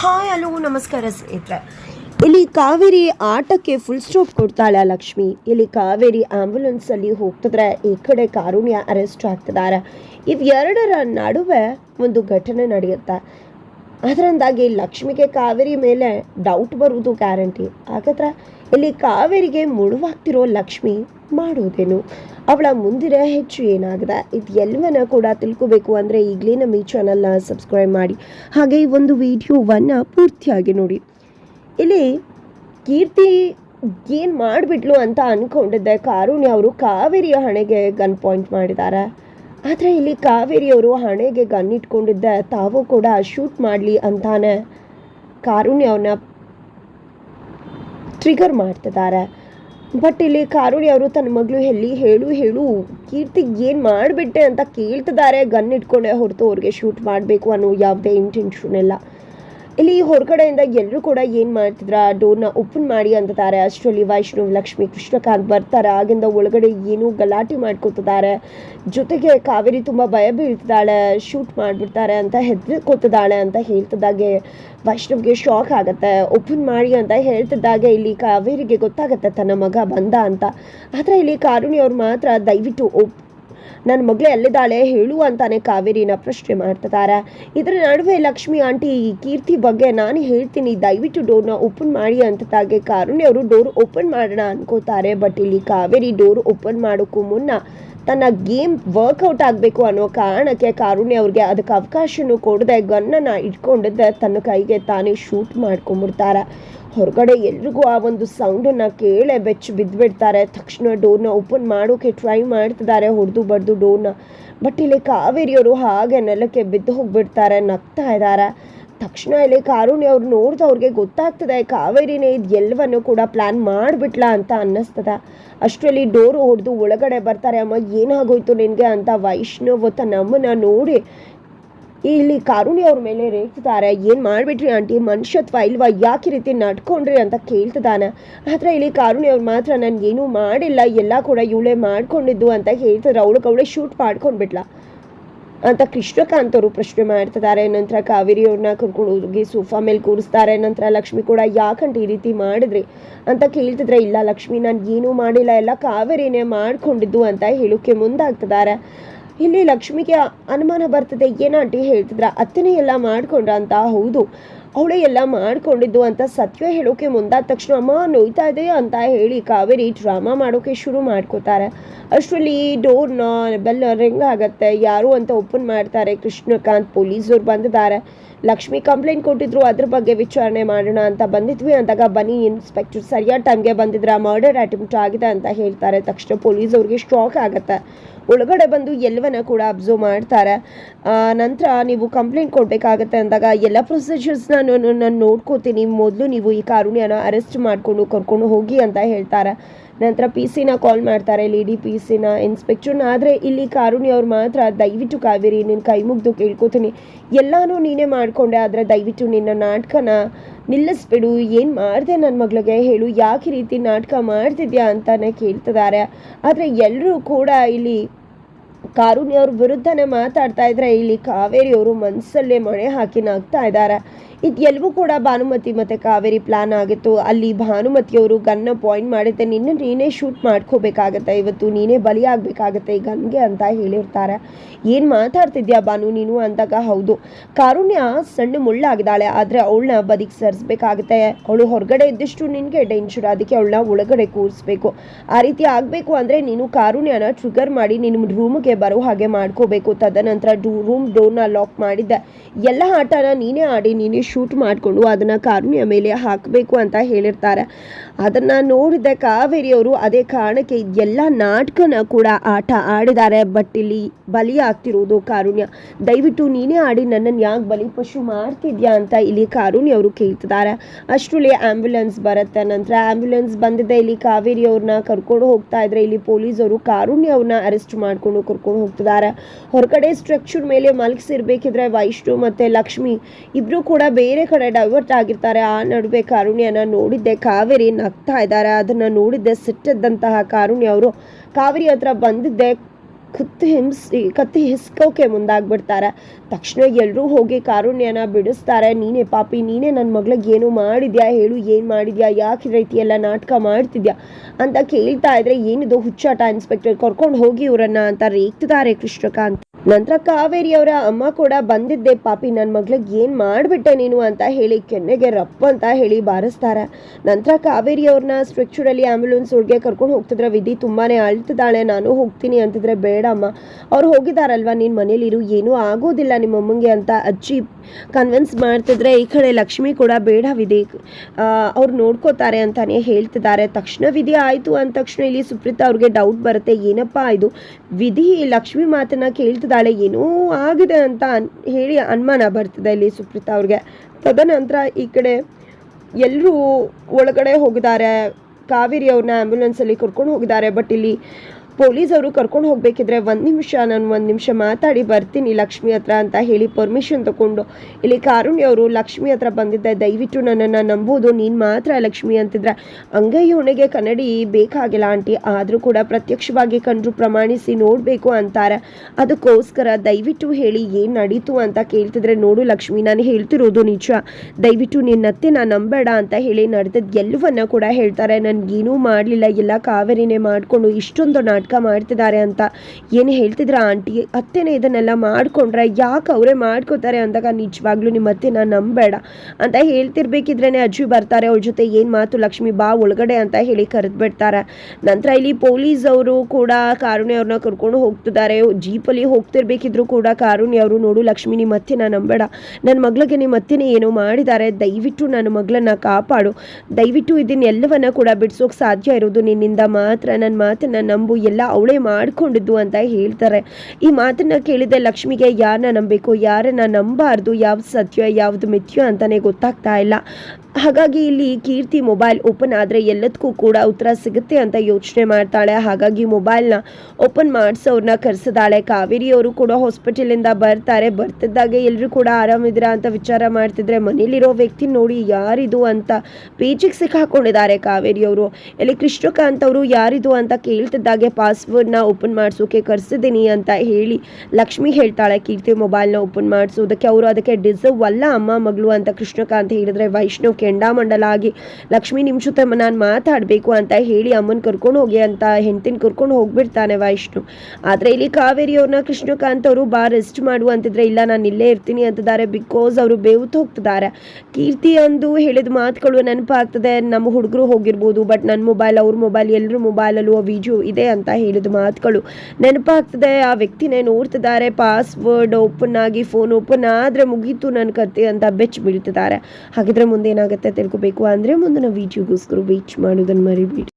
Hi, hello, ನಮಸ್ಕಾರ ಸ್ನೇಹಿತರೆ. ಇಲ್ಲಿ ಕಾವೇರಿ ಆಟಕ್ಕೆ ಫುಲ್ ಸ್ಟಾಪ್ ಕೊಡ್ತಾಳೆ ಲಕ್ಷ್ಮಿ. ಇಲ್ಲಿ ಕಾವೇರಿ ಆಂಬ್ಯುಲೆನ್ಸ್ ಅಲ್ಲಿ ಹೋಗ್ತಿದ್ರೆ ಈ ಕಡೆ ಕಾರುಣ್ಯ ಅರೆಸ್ಟ್ ಆಗ್ತಿದ್ದಾರೆ. ಇವೆರಡರ ನಡುವೆ ಒಂದು ಘಟನೆ ನಡೆಯುತ್ತೆ. ಅದರಿಂದಾಗಿ ಲಕ್ಷ್ಮಿಗೆ ಕಾವೇರಿ ಮೇಲೆ ಡೌಟ್ ಬರುವುದು ಗ್ಯಾರಂಟಿ ಹಾಗಾದ್ರೆ ಇಲ್ಲಿ ಕಾವೇರಿಗೆ ಮುಳುವಾಗ್ತಿರೋ ಲಕ್ಷ್ಮಿ ಮಾಡೋದೇನು? ಅವಳ ಮುಂದಿನ ಹೆಚ್ಚು ಏನಾಗಿದೆ? ಇದು ಎಲ್ಲವನ್ನ ಕೂಡ ತಿಳ್ಕೋಬೇಕು ಅಂದರೆ ಈಗಲೇ ನಮ್ಮ ಈ ಚಾನಲ್ನ ಸಬ್ಸ್ಕ್ರೈಬ್ ಮಾಡಿ. ಹಾಗೆ ಈ ಒಂದು ವಿಡಿಯೋವನ್ನು ಪೂರ್ತಿಯಾಗಿ ನೋಡಿ. ಇಲ್ಲಿ ಕೀರ್ತಿ ಏನು ಮಾಡಿಬಿಟ್ಲು ಅಂತ ಅಂದ್ಕೊಂಡಿದ್ದೆ ಕಾರುಣ್ಯ ಅವರು ಕಾವೇರಿಯ ಹಣೆಗೆ ಗನ್ ಪಾಯಿಂಟ್ ಮಾಡಿದ್ದಾರೆ. ಆದರೆ ಇಲ್ಲಿ ಕಾವೇರಿಯವರು ಹಣೆಗೆ ಗನ್ ಇಟ್ಕೊಂಡಿದ್ದೆ ತಾವು ಕೂಡ ಶೂಟ್ ಮಾಡಲಿ ಅಂತಾನೆ ಕಾರುಣ್ಯ ಅವ್ರನ್ನ ಟ್ರಿಗರ್ ಮಾಡ್ತಿದ್ದಾರೆ. ಬಟ್ ಇಲ್ಲಿ ಕಾರುಣಿ ಅವರು ತನ್ನ ಮಗಳು ಎಲ್ಲಿ ಹೇಳು ಹೇಳು ಕೀರ್ತಿಗೆ ಏನು ಮಾಡಿಬಿಟ್ಟೆ ಅಂತ ಕೇಳ್ತಿದ್ದಾರೆ. ಗನ್ ಇಟ್ಕೊಂಡೆ ಹೊರತು ಅವ್ರಿಗೆ ಶೂಟ್ ಮಾಡಬೇಕು ಅನ್ನೋ ಯಾವುದೇ ಇಂಟೆನ್ಷನ್ ಇಲ್ಲ. ಇಲ್ಲಿ ಹೊರಗಡೆಯಿಂದ ಎಲ್ಲರೂ ಕೂಡ ಏನು ಮಾಡ್ತಿದ್ರ? ಡೋರ್ನ ಓಪನ್ ಮಾಡಿ ಅಂತಿದ್ದಾರೆ. ಅಷ್ಟರಲ್ಲಿ ವೈಷ್ಣವ್ ಲಕ್ಷ್ಮಿ, ಕೃಷ್ಣಕಾಂತ್ ಬರ್ತಾರೆ. ಆಗಿಂದ ಒಳಗಡೆ ಏನೂ ಗಲಾಟೆ ಮಾಡ್ಕೊತಿದ್ದಾರೆ. ಜೊತೆಗೆ ಕಾವೇರಿ ತುಂಬ ಭಯ ಬೀಳ್ತಿದ್ದಾಳೆ. ಶೂಟ್ ಮಾಡಿಬಿಡ್ತಾರೆ ಅಂತ ಹೆದರ್ಕೋತಿದ್ದಾಳೆ ಅಂತ ಹೇಳ್ತಿದ್ದಾಗೆ ವೈಷ್ಣವ್ಗೆ ಶಾಕ್ ಆಗುತ್ತೆ. ಓಪನ್ ಮಾಡಿ ಅಂತ ಹೇಳ್ತಿದ್ದಾಗೆ ಇಲ್ಲಿ ಕಾವೇರಿಗೆ ಗೊತ್ತಾಗುತ್ತೆ ತನ್ನ ಮಗ ಬಂದ ಅಂತ. ಆದರೆ ಇಲ್ಲಿ ಕಾರುಣಿ ಅವ್ರು ಮಾತ್ರ ದಯವಿಟ್ಟು ಒಪ್ ನನ್ನ ಮಗಳೇ ಅಲ್ಲಿದ್ದಾಳೆ, ಹೇಳು ಅಂತಾನೆ ಕಾವೇರಿನ ಪ್ರಶ್ನೆ ಮಾಡ್ತಿದ್ದಾರೆ. ಇದರ ನಡುವೆ ಲಕ್ಷ್ಮಿ ಆಂಟಿ, ಈ ಕೀರ್ತಿ ಬಗ್ಗೆ ನಾನು ಹೇಳ್ತೀನಿ. ದಯವಿಟ್ಟು ಡೋರ್ನ ಓಪನ್ ಮಾಡಿ ಅಂತದಾಗೆ ಕಾರುಣ್ಯ ಅವರು ಡೋರ್ ಓಪನ್ ಮಾಡೋಣ ಅನ್ಕೋತಾರೆ. ಬಟ್ ಇಲ್ಲಿ ಕಾವೇರಿ ಡೋರ್ ಓಪನ್ ಮಾಡೋಕ್ಕೂ ಮುನ್ನ ತನ್ನ ಗೇಮ್ ವರ್ಕೌಟ್ ಆಗಬೇಕು ಅನ್ನೋ ಕಾರಣಕ್ಕೆ ಕಾರುಣ್ಯ ಅವ್ರಿಗೆ ಅದಕ್ಕೆ ಅವಕಾಶನೂ ಕೊಡದೆ ಗನ್ನನ್ನು ಇಟ್ಕೊಂಡಿದ್ದೆ ತನ್ನ ಕೈಗೆ ತಾನೇ ಶೂಟ್ ಮಾಡ್ಕೊಂಡ್ಬಿಡ್ತಾರೆ ಹೊರಗಡೆ ಎಲ್ರಿಗೂ ಆ ಒಂದು ಸೌಂಡನ್ನು ಕೇಳೇ ಬೆಚ್ಚಿ ಬಿದ್ದುಬಿಡ್ತಾರೆ ತಕ್ಷಣ ಡೋರ್ನ ಓಪನ್ ಮಾಡೋಕ್ಕೆ ಟ್ರೈ ಮಾಡ್ತಿದ್ದಾರೆ ಹೊಡೆದು ಬಡ್ದು ಡೋರ್ನ ಬಟ್ ಇಲ್ಲಿ ಕಾವೇರಿಯವರು ಹಾಗೆ ನೆಲಕ್ಕೆ ಬಿದ್ದು ಹೋಗ್ಬಿಡ್ತಾರೆ, ನಗ್ತಾ ಇದ್ದಾರೆ. ತಕ್ಷಣ ಇಲ್ಲಿ ಕಾರುಣ್ಯ ಅವ್ರು ನೋಡ್ದವ್ರಿಗೆ ಗೊತ್ತಾಗ್ತದೆ, ಕಾವೇರಿನೇ ಇದು ಎಲ್ಲವನ್ನು ಕೂಡ ಪ್ಲ್ಯಾನ್ ಮಾಡಿಬಿಟ್ಲಾ ಅಂತ ಅನ್ನಿಸ್ತದೆ. ಅಷ್ಟರಲ್ಲಿ ಡೋರು ಹೊಡೆದು ಒಳಗಡೆ ಬರ್ತಾರೆ, ಅಮ್ಮ, ಏನಾಗೋಯ್ತು ನಿನಗೆ? ಅಂತ ವೈಷ್ಣವತ ತನ್ನ ನೋಡಿ ಇಲ್ಲಿ ಕಾರುಣಿ ಅವ್ರ ಮೇಲೆ ರೇಗ್ತಿದ್ದಾರೆ ಏನು ಮಾಡಿಬಿಟ್ರಿ ಆಂಟಿ? ಮನುಷ್ಯತ್ವ ಇಲ್ವಾ? ಯಾಕೆ ರೀತಿ ನಡ್ಕೊಂಡ್ರಿ ಅಂತ ಕೇಳ್ತಿದ್ದಾನೆ. ಆದರೆ ಇಲ್ಲಿ ಕಾರುಣಿ ಅವ್ರು ಮಾತ್ರ ಏನೂ ಮಾಡಿಲ್ಲ. ಎಲ್ಲ ಕೂಡ ಇವಳೇ ಮಾಡ್ಕೊಂಡಿದ್ದು ಅಂತ ಹೇಳ್ತಿದ್ರೆ. ಅವಳಿಗೆ ಅವಳೇ ಶೂಟ್ ಮಾಡ್ಕೊಂಡ್ಬಿಟ್ಲ. ಅಂತ ಕೃಷ್ಣಕಾಂತ್ ಅವರು ಪ್ರಶ್ನೆ ಮಾಡ್ತಿದ್ದಾರೆ. ನಂತರ ಕಾವೇರಿ ಅವ್ರನ್ನ ಕರ್ಕೊಂಡು ಸೋಫಾ ಮೇಲೆ ಕೂರಿಸ್ತಾರೆ. ನಂತರ ಲಕ್ಷ್ಮಿ ಕೂಡ ಯಾಕಂತ ಈ ರೀತಿ ಮಾಡಿದ್ರಿ? ಅಂತ ಕೇಳ್ತಿದ್ರೆ, ಇಲ್ಲ ಲಕ್ಷ್ಮಿ, ನಾನು ಏನೂ ಮಾಡಿಲ್ಲ. ಎಲ್ಲ ಕಾವೇರಿನೇ ಮಾಡ್ಕೊಂಡಿದ್ದು ಅಂತ ಹೇಳೋಕೆ ಮುಂದಾಗ್ತಿದ್ದಾರೆ. ಇಲ್ಲಿ ಲಕ್ಷ್ಮಿಗೆ ಅನುಮಾನ ಬರ್ತದೆ. ಏನಾಂಟಿ ಹೇಳ್ತಿದ್ರ? ಅತ್ತನೇ ಎಲ್ಲ ಮಾಡ್ಕೊಂಡ್ರ ಅಂತ? ಹೌದು. ಅವಳೇ ಎಲ್ಲ ಮಾಡ್ಕೊಂಡಿದ್ದು ಅಂತ ಸತ್ಯ ಹೇಳೋಕೆ ಮುಂದಾದ ತಕ್ಷಣ, ಅಮ್ಮ, ನೋಯ್ತಾ ಇದೆ ಅಂತ ಹೇಳಿ ಕಾವೇರಿ ಡ್ರಾಮಾ ಮಾಡೋಕೆ ಶುರು ಮಾಡ್ಕೋತಾರೆ. ಅಷ್ಟರಲ್ಲಿ ಡೋರ್ನ ಬೆಲ್ಲ ರಿಂಗ್ ಆಗತ್ತೆ. ಯಾರು ಅಂತ ಓಪನ್ ಮಾಡ್ತಾರೆ ಕೃಷ್ಣಕಾಂತ್, ಪೊಲೀಸರು ಬಂದಿದ್ದಾರೆ. ಲಕ್ಷ್ಮಿ ಕಂಪ್ಲೇಂಟ್ ಕೊಟ್ಟಿದ್ರು, ಅದ್ರ ಬಗ್ಗೆ ವಿಚಾರಣೆ ಮಾಡೋಣ ಅಂತ ಬಂದಿದ್ವಿ. ಅಂದಾಗ ಬನ್ನಿ ಇನ್ಸ್ಪೆಕ್ಟರ್ ಸರಿಯಾದ ಟೈಮ್ಗೆ ಬಂದಿದ್ರ ಮರ್ಡರ್ ಅಟೆಂಪ್ಟ್ ಆಗಿದೆ ಅಂತ ಹೇಳ್ತಾರೆ. ತಕ್ಷಣ ಪೊಲೀಸ್ ಅವ್ರಿಗೆ ಸ್ಟ್ರಾಕ್ ಆಗುತ್ತೆ. ಒಳಗಡೆ ಬಂದು ಎಲ್ಲವನ್ನ ಕೂಡ ಅಬ್ಸರ್ವ್ ಮಾಡ್ತಾರೆ. ನಂತರ ನೀವು ಕಂಪ್ಲೇಂಟ್ ಕೊಡಬೇಕಾಗತ್ತೆ ಅಂದಾಗ ಎಲ್ಲ ಪ್ರೊಸೀಜರ್ಸ್ನ ನಾನು ನೋಡ್ಕೋತೀನಿ. ಮೊದಲು ನೀವು ಈ ಕಾರುಣ್ಯನ ಅರೆಸ್ಟ್ ಮಾಡಿಕೊಂಡು ಕರ್ಕೊಂಡು ಹೋಗಿ ಅಂತ ಹೇಳ್ತಾರೆ. ನಂತರ ಪಿ ಸಿನ ಕಾಲ್ ಮಾಡ್ತಾರೆ ಲೇಡಿ ಪಿ ಸಿನ ಇನ್ಸ್ಪೆಕ್ಟರ್ನ ಆದರೆ ಇಲ್ಲಿ ಕಾರುಣಿ ಅವ್ರು ಮಾತ್ರ ದಯವಿಟ್ಟು ಕಾವೇರಿ ನಿನ್ನ ಕೈ ಮುಗ್ದು ಕೇಳ್ಕೊತೀನಿ. ಎಲ್ಲನೂ ನೀನೇ ಮಾಡಿಕೊಂಡೆ, ಆದರೆ ದಯವಿಟ್ಟು ನಿನ್ನ ನಾಟಕನ ನಿಲ್ಲಿಸ್ಬಿಡು. ಏನು ಮಾಡಿದೆ ನನ್ನ ಮಗಳಿಗೆ? ಹೇಳು, ಯಾಕೆ ರೀತಿ ನಾಟಕ ಮಾಡ್ತಿದ್ಯಾ ಅಂತಾನೆ ಕೇಳ್ತಿದ್ದಾರೆ ಆದರೆ ಎಲ್ಲರೂ ಕೂಡ ಇಲ್ಲಿ ಕಾರುಣಿ ಅವ್ರ ವಿರುದ್ಧನೇ ಮಾತಾಡ್ತಾ ಇದ್ರೆ ಇಲ್ಲಿ ಕಾವೇರಿ ಅವರು ಮನಸ್ಸಲ್ಲೇ ಮಣೆ ಹಾಕಿ ನಗ್ತಾ ಇದ್ದಾರೆ ಇದು ಎಲ್ಲವೂ ಕೂಡ ಭಾನುಮತಿ ಮತ್ತು ಕಾವೇರಿ ಪ್ಲಾನ್ ಆಗಿತ್ತು. ಅಲ್ಲಿ ಭಾನುಮತಿಯವರು ಗನ್ನ ಪಾಯಿಂಟ್ ಮಾಡಿದ್ದೆ. ನಿನ್ನ ನೀನೇ ಶೂಟ್ ಮಾಡ್ಕೋಬೇಕಾಗತ್ತೆ. ಇವತ್ತು ನೀನೇ ಬಲಿ ಆಗಬೇಕಾಗತ್ತೆ ಈ ಗನ್ಗೆ ಅಂತ ಹೇಳಿರ್ತಾರೆ. ಏನು ಮಾತಾಡ್ತಿದ್ಯಾ ಭಾನು ನೀನು ಅಂದಾಗ ಹೌದು. ಕಾರುಣ್ಯ ಸಣ್ಣ ಮುಳ್ಳಾಗಿದ್ದಾಳೆ. ಆದರೆ ಅವಳನ್ನ ಬದಿಗೆ ಸರಿಸ್ಬೇಕಾಗತ್ತೆ. ಅವಳು ಹೊರಗಡೆ ಇದ್ದಷ್ಟು ನಿನಗೆ ಡೇಂಜರ್ ಅದಕ್ಕೆ ಅವಳನ್ನ ಒಳಗಡೆ ಕೂರಿಸ್ಬೇಕು. ಆ ರೀತಿ ಆಗಬೇಕು ಅಂದರೆ ನೀನು ಕಾರುಣ್ಯನ ಟ್ರಿಗರ್ ಮಾಡಿ ನಿನ್ನ ರೂಮ್ಗೆ ಬರೋ ಹಾಗೆ ಮಾಡ್ಕೋಬೇಕು. ತದನಂತರ ಡೂ ರೂಮ್ ಡೋರ್ನ ಲಾಕ್ ಮಾಡಿದ್ದೆ. ಎಲ್ಲ ಆಟನ ನೀನೇ ಆಡಿ, ನೀನೇ ಶೂಟ್ ಮಾಡಿಕೊಂಡು ಅದನ್ನು ಕಾರುಣ್ಯ ಮೇಲೆ ಹಾಕಬೇಕು ಅಂತ ಹೇಳಿರ್ತಾರೆ. ಅದನ್ನು ನೋಡಿದ ಕಾವೇರಿಯವರು ಅದೇ ಕಾರಣಕ್ಕೆ ಎಲ್ಲ ನಾಟಕನ ಕೂಡ ಆಟ ಆಡಿದ್ದಾರೆ. ಬಟ್ ಇಲ್ಲಿ ಬಲಿ ಆಗ್ತಿರೋದು ಕಾರುಣ್ಯ. ದಯವಿಟ್ಟು ನೀನೇ ಆಡಿ ನನ್ನನ್ನು ಯಾಕೆ ಬಲಿ ಪಶು ಮಾಡ್ತಿದ್ಯಾ ಅಂತ ಇಲ್ಲಿ ಕಾರುಣ್ಯ ಅವರು ಕೇಳ್ತಿದ್ದಾರೆ. ಅಷ್ಟರಲ್ಲಿ ಆ್ಯಂಬುಲೆನ್ಸ್ ಬರುತ್ತೆ. ನಂತರ ಆ್ಯಂಬುಲೆನ್ಸ್ ಬಂದಿದೆ. ಇಲ್ಲಿ ಕಾವೇರಿ ಅವ್ರನ್ನ ಕರ್ಕೊಂಡು ಹೋಗ್ತಾ ಇದ್ರೆ ಇಲ್ಲಿ ಪೊಲೀಸರು ಕಾರುಣ್ಯ ಅವ್ರನ್ನ ಅರೆಸ್ಟ್ ಮಾಡಿಕೊಂಡು ಕರ್ಕೊಂಡು ಹೋಗ್ತಿದ್ದಾರೆ. ಹೊರಗಡೆ ಸ್ಟ್ರಕ್ಚರ್ ಮೇಲೆ ಮಲಗಿಸಿರ್ಬೇಕಿದ್ರೆ ವೈಷ್ಣು ಮತ್ತು ಲಕ್ಷ್ಮಿ ಇಬ್ಬರು ಕೂಡ ಬೇರೆ ಕಡೆ ಡೈವರ್ಟ್ ಆಗಿರ್ತಾರೆ. ಆ ನಡುವೆ ಕಾರುಣ್ಯನ ನೋಡಿದ್ದೆ. ಕಾವೇರಿ ನಗ್ತಾ ಇದ್ದಾರೆ. ಅದನ್ನು ನೋಡಿದ್ದೆ. ಸಿಟ್ಟದ್ದಂತಹ ಕಾರುಣ್ಯ ಅವರು ಕಾವೇರಿ ಹತ್ರ ಬಂದಿದ್ದೆ. ಕುತ್ತು ಹಿಂಸಿ ಕತ್ತಿ ಹಿಸ್ಕೋಕೆ ಮುಂದಾಗ್ಬಿಡ್ತಾರೆ. ತಕ್ಷಣ ಎಲ್ಲರೂ ಹೋಗಿ ಕಾರುಣ್ಯನ ಬಿಡಿಸ್ತಾರೆ. ನೀನೇ ಪಾಪಿ, ನೀನೇ ನನ್ನ ಮಗಳಿಗೆ ಏನು ಮಾಡಿದ್ಯಾ? ಹೇಳು, ಏನು ಮಾಡಿದ್ಯಾ? ಯಾಕೆ ರೀತಿಯೆಲ್ಲ ನಾಟಕ ಮಾಡ್ತಿದ್ಯಾ? ಅಂತ ಕೇಳ್ತಾ ಇದ್ರೆ, ಏನಿದು ಹುಚ್ಚಾಟ ಇನ್ಸ್ಪೆಕ್ಟರ್? ಕರ್ಕೊಂಡು ಹೋಗಿ ಇವರನ್ನ ಅಂತ ರೇಗ್ತಿದ್ದಾರೆ ಕೃಷ್ಣಕಾಂತ್. ನಂತರ ಕಾವೇರಿ ಅವರ ಅಮ್ಮ ಕೂಡ ಬಂದಿದ್ದೆ. ಪಾಪಿ ನನ್ನ ಮಗಳಿಗೆ ಏನು ಮಾಡಿಬಿಟ್ಟೆ ನೀನು ಅಂತ ಹೇಳಿ ಕೆನ್ನೆಗೆ ರಪ್ಪ ಅಂತ ಹೇಳಿ ಬಾರಿಸ್ತಾರೆ. ನಂತರ ಕಾವೇರಿ ಅವ್ರನ್ನ ಸ್ಟ್ರಕ್ಚರಲ್ಲಿ ಆಂಬ್ಯುಲೆನ್ಸ್ ಒಳಗೆ ಕರ್ಕೊಂಡು ಹೋಗ್ತಿದ್ರೆ, ವಿಧಿ ತುಂಬಾ ಅಳ್ತಿದ್ದಾಳೆ. ನಾನು ಹೋಗ್ತೀನಿ ಅಂತಿದ್ರೆ ಬೇಡಮ್ಮ. ಅವ್ರು ಹೋಗಿದಾರಲ್ವಾ? ನೀನು ಮನೇಲಿರು ಏನೂ ಆಗೋದಿಲ್ಲ ನಿಮ್ಮ ಅಮ್ಮಂಗೆ ಅಂತ ಅಜ್ಜಿ ಕನ್ವಿನ್ಸ್ ಮಾಡ್ತಿದ್ರೆ ಈ ಕಡೆ ಲಕ್ಷ್ಮಿ ಕೂಡ ಬೇಡ ವಿಧಿ. ಅವ್ರು ನೋಡ್ಕೋತಾರೆ ಅಂತಾನೆ ಹೇಳ್ತಿದ್ದಾರೆ. ತಕ್ಷಣ ವಿಧಿ ಆಯಿತು ಅಂದ ತಕ್ಷಣ ಇಲ್ಲಿ ಸುಪ್ರೀತಾ ಅವ್ರಿಗೆ ಡೌಟ್ ಬರುತ್ತೆ. ಏನಪ್ಪ ಇದು? ವಿಧಿ ಲಕ್ಷ್ಮಿ ಮಾತನ್ನ ಕೇಳ್ತಿದ್ದಾಳೆ. ಏನೋ ಆಗಿದೆ ಅಂತ ಹೇಳಿ ಅನುಮಾನ ಬರ್ತಿದೆ ಇಲ್ಲಿ ಸುಪ್ರೀತಾ ಅವ್ರಿಗೆ. ತದನಂತರ ಈ ಕಡೆ ಎಲ್ಲರೂ ಒಳಗಡೆ ಹೋಗಿದ್ದಾರೆ. ಕಾವೇರಿ ಅವ್ರನ್ನ ಆ್ಯಂಬುಲೆನ್ಸಲ್ಲಿ ಕರ್ಕೊಂಡು ಹೋಗಿದ್ದಾರೆ. ಬಟ್ ಇಲ್ಲಿ ಪೊಲೀಸ್ ಅವರು ಕರ್ಕೊಂಡು ಹೋಗಬೇಕಿದ್ರೆ ಒಂದು ನಿಮಿಷ, ನಾನು ಒಂದು ನಿಮಿಷ ಮಾತಾಡಿ ಬರ್ತೀನಿ ಲಕ್ಷ್ಮಿ ಹತ್ರ ಅಂತ ಹೇಳಿ ಪರ್ಮಿಷನ್ ತಗೊಂಡು. ಇಲ್ಲಿ ಕಾರುಣ್ಯ ಅವರು ಲಕ್ಷ್ಮಿ ಹತ್ರ ಬಂದಿದ್ದೆ ದಯವಿಟ್ಟು ನನ್ನನ್ನು ನಂಬೋದು. ನೀನು ಮಾತ್ರ ಲಕ್ಷ್ಮಿ ಅಂತಿದ್ರೆ ಅಂಗೈ ಹೊಣೆಗೆ ಕನ್ನಡಿ ಬೇಕಾಗಿಲ್ಲ ಆಂಟಿ. ಆದರೂ ಕೂಡ ಪ್ರತ್ಯಕ್ಷವಾಗಿ ಕಂಡು ಪ್ರಮಾಣಿಸಿ ನೋಡಬೇಕು ಅಂತಾರೆ. ಅದಕ್ಕೋಸ್ಕರ ದಯವಿಟ್ಟು ಹೇಳಿ ಏನು ನಡೀತು ಅಂತ ಕೇಳ್ತಿದ್ರೆ ನೋಡು ಲಕ್ಷ್ಮಿ, ನಾನು ಹೇಳ್ತಿರೋದು ನಿಜ. ದಯವಿಟ್ಟು ನಿನ್ನತ್ತೆ ನಾನು ನಂಬೇಡ ಅಂತ ಹೇಳಿ ನಡೆದದ್ದು ಎಲ್ಲವನ್ನ ಕೂಡ ಹೇಳ್ತಾರೆ. ನನಗೇನೂ ಮಾಡಲಿಲ್ಲ. ಎಲ್ಲ ಕಾವೇರಿನೇ ಮಾಡಿಕೊಂಡು ಇಷ್ಟೊಂದು ನಾಟಕ ಮಾಡ್ತಿದ್ದಾರೆ ಅಂತ ಏನು ಹೇಳ್ತಿದ್ರ ಆಂಟಿ? ಅತ್ತೆನೇ ಇದನ್ನೆಲ್ಲ ಮಾಡಿಕೊಂಡ್ರೆ ಯಾಕೆ ಅವರೇ ಮಾಡ್ಕೋತಾರೆ ಅಂದಾಗ ನಿಜವಾಗ್ಲೂ ನಿಮ್ಮ ನಾನು ನಂಬೇಡ ಅಂತ ಹೇಳ್ತಿರ್ಬೇಕಿದ್ರೇ ಅಜ್ಜಿ ಬರ್ತಾರೆ, ಅವ್ರ ಜೊತೆ ಏನು ಮಾತು ಲಕ್ಷ್ಮಿ ಬಾ ಒಳಗಡೆ ಅಂತ ಹೇಳಿ ಕರೆದ್ಬಿಡ್ತಾರೆ. ನಂತರ ಇಲ್ಲಿ ಪೊಲೀಸ್ ಅವರು ಕೂಡ ಕಾರುಣಿ ಅವ್ರನ್ನ ಕರ್ಕೊಂಡು ಹೋಗ್ತಿದ್ದಾರೆ. ಜೀಪಲ್ಲಿ ಹೋಗ್ತಿರ್ಬೇಕಿದ್ರು ಕೂಡ ಕಾರುಣಿ ಅವರು, ನೋಡು ಲಕ್ಷ್ಮಿ ನಿಮ್ಮ ನಾನು ನಂಬೇಡ ನನ್ನ ಮಗಳಿಗೆ ನಿಮ್ಮ ಅತ್ತೆನೇ ಏನೋ ಮಾಡಿದ್ದಾರೆ. ದಯವಿಟ್ಟು ನನ್ನ ಮಗಳನ್ನ ಕಾಪಾಡು. ದಯವಿಟ್ಟು ಇದನ್ನೆಲ್ಲವನ್ನ ಕೂಡ ಬಿಡಿಸೋಕೆ ಸಾಧ್ಯ ಇರೋದು ನಿನ್ನಿಂದ ಮಾತ್ರ. ನನ್ನ ಮಾತನ್ನ ನಂಬು. ಎಲ್ಲ ಅವಳೇ ಮಾಡ್ಕೊಂಡಿದ್ದು ಅಂತ ಹೇಳ್ತಾರೆ. ಈ ಮಾತನ್ನ ಕೇಳಿದ ಲಕ್ಷ್ಮಿಗೆ ಯಾರನ್ನ ನಂಬಬೇಕು, ಯಾರನ್ನ ನಂಬಾರ್ದು, ಯಾವ್ದು ಸತ್ಯ, ಯಾವ್ದು ಮಿಥ್ಯ ಅಂತಾನೆ ಗೊತ್ತಾಗ್ತಾ ಇಲ್ಲ. ಹಾಗಾಗಿ ಇಲ್ಲಿ ಕೀರ್ತಿ ಮೊಬೈಲ್ ಓಪನ್ ಆದರೆ ಎಲ್ಲದಕ್ಕೂ ಕೂಡ ಉತ್ತರ ಸಿಗುತ್ತೆ ಅಂತ ಯೋಚನೆ ಮಾಡ್ತಾಳೆ. ಹಾಗಾಗಿ ಮೊಬೈಲ್ನ ಓಪನ್ ಮಾಡಿಸೋರ್ನ ಕರೆಸಿದಾಳೆ. ಕಾವೇರಿಯವರು ಕೂಡ ಹಾಸ್ಪಿಟಲಿಂದ ಬರ್ತಾರೆ. ಬರ್ತಿದ್ದಾಗೆ ಎಲ್ಲರೂ ಕೂಡ ಆರಾಮಿದ್ದೀರಾ ಅಂತ ವಿಚಾರ ಮಾಡ್ತಿದ್ರೆ ಮನೇಲಿರೋ ವ್ಯಕ್ತಿ ನೋಡಿ ಯಾರಿದು ಅಂತ ಪೇಚಿಗೆ ಸಿಕ್ಕಾಕೊಂಡಿದ್ದಾರೆ ಕಾವೇರಿಯವರು ಇಲ್ಲಿ ಕೃಷ್ಣಕಾಂತ್ ಅವರು ಯಾರಿದು ಅಂತ ಕೇಳ್ತಿದ್ದಾಗೆ ಪಾಸ್ವರ್ಡ್ನ ಓಪನ್ ಮಾಡಿಸೋಕೆ ಕರೆಸಿದ್ದೀನಿ ಅಂತ ಹೇಳಿ ಲಕ್ಷ್ಮಿ ಹೇಳ್ತಾಳೆ, ಕೀರ್ತಿ ಮೊಬೈಲ್ನ ಓಪನ್ ಮಾಡಿಸೋದಕ್ಕೆ. ಅವರು ಅದಕ್ಕೆ ಡಿಸರ್ವ್ ಅಲ್ಲ ಅಮ್ಮ ಮಗಳು ಅಂತ ಕೃಷ್ಣಕಾಂತ್ ಹೇಳಿದ್ರೆ, ವೈಷ್ಣವ್ ಕೆಂಡಾಮಂಡಲ ಆಗಿ, ಲಕ್ಷ್ಮಿ ನಿಮ್ಮ ಜೊತೆ ನಾನು ಮಾತಾಡಬೇಕು ಅಂತ ಹೇಳಿ ಅಮ್ಮನ ಕರ್ಕೊಂಡು ಹೋಗಿ ಅಂತ ಹೆಂಡತಿನ ಕರ್ಕೊಂಡು ಹೋಗ್ಬಿಡ್ತಾನೆ ವೈಷ್ಣು ಆದರೆ ಇಲ್ಲಿ ಕಾವೇರಿ ಅವ್ರನ್ನ ಕೃಷ್ಣಕಾಂತ್ ಅವರು ಬಾ ರೆಸ್ಟ್ ಮಾಡು ಅಂತಿದ್ರೆ, ಇಲ್ಲ ನಾನು ಇಲ್ಲೇ ಇರ್ತೀನಿ ಅಂತಿದ್ದಾರೆ ಬಿಕಾಸ್ ಅವರು ಬೇವುತ್ ಹೋಗ್ತಿದ್ದಾರೆ ಕೀರ್ತಿ ಅಂದು ಹೇಳಿದ ಮಾತುಗಳು ನೆನಪಾಗ್ತದೆ. ನಮ್ಮ ಹುಡುಗರು ಹೋಗಿರ್ಬೋದು ಬಟ್ ನನ್ನ ಮೊಬೈಲ್ ಅವ್ರ ಮೊಬೈಲ್ ಎಲ್ಲರೂ ಮೊಬೈಲಲ್ಲೂ ವಿಡಿಯೋ ಇದೆ ಅಂತ ಹೇಳಿದ ಮಾತುಗಳು. ನೆನಪಾಗ್ತದೆ, ಆ ವ್ಯಕ್ತಿನೇ ನೋಡ್ತಿದ್ದಾರೆ ಪಾಸ್ವರ್ಡ್ ಓಪನ್ ಆಗಿ ಫೋನ್ ಓಪನ್ ಆದರೆ ಮುಗೀತು ನನ್ನ ಕತೆ ಅಂತ ಬೆಚ್ಚ ಬೀಳ್ತಿದ್ದಾರೆ. ಹಾಗಿದ್ರೆ ಮುಂದೆ ಏನಾಗುತ್ತೆ ತಿಳ್ಕೊಬೇಕು ಅಂದರೆ ಮುಂದಿನ ವಿಡಿಯೋಗೋಸ್ಕರ ವೇಟ್ ಮಾಡೋದನ್ನು ಮರಿಬೇಡಿ.